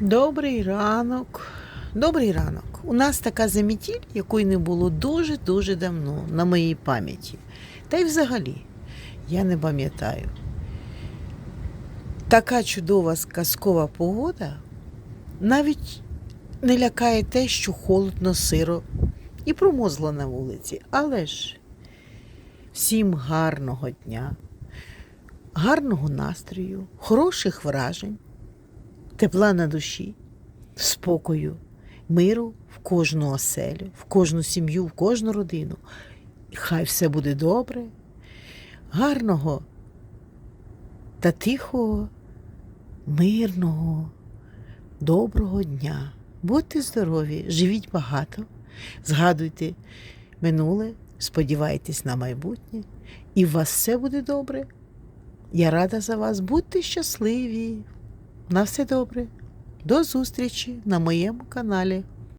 Добрий ранок. Добрий ранок. У нас така замітіль, якої не було дуже-дуже давно на моїй пам'яті. Та й взагалі, я не пам'ятаю. Така чудова казкова погода навіть не лякає те, що холодно, сиро і промозло на вулиці. Але ж всім гарного дня, гарного настрою, хороших вражень тепла на душі, спокою, миру в кожну оселю, в кожну сім'ю, в кожну родину. Хай все буде добре, гарного та тихого, мирного, доброго дня. Будьте здорові, живіть багато, згадуйте минуле, сподівайтесь на майбутнє, і у вас все буде добре. Я рада за вас, будьте щасливі. На все добре. До зустрічі на моєму каналі.